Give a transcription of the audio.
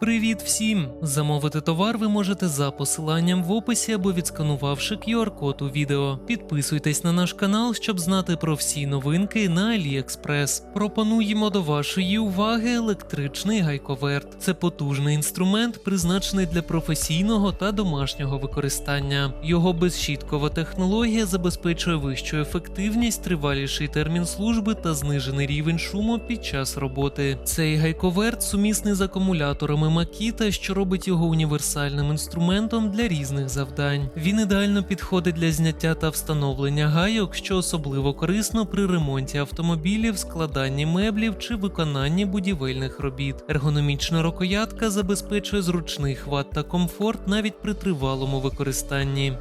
Привіт всім! Замовити товар ви можете за посиланням в описі або відсканувавши QR-код у відео. Підписуйтесь на наш канал, щоб знати про всі новинки на AliExpress. Пропонуємо до вашої уваги електричний гайковерт. Це потужний інструмент, призначений для професійного та домашнього використання. Його безщіткова технологія забезпечує вищу ефективність, триваліший термін служби та знижений рівень шуму під час роботи. Цей гайковерт сумісний з акумуляторами Makita, що робить його універсальним інструментом для різних завдань. Він ідеально підходить для зняття та встановлення гайок, що особливо корисно при ремонті автомобілів, складанні меблів чи виконанні будівельних робіт. Ергономічна рукоятка забезпечує зручний хват та комфорт навіть при тривалому використанні.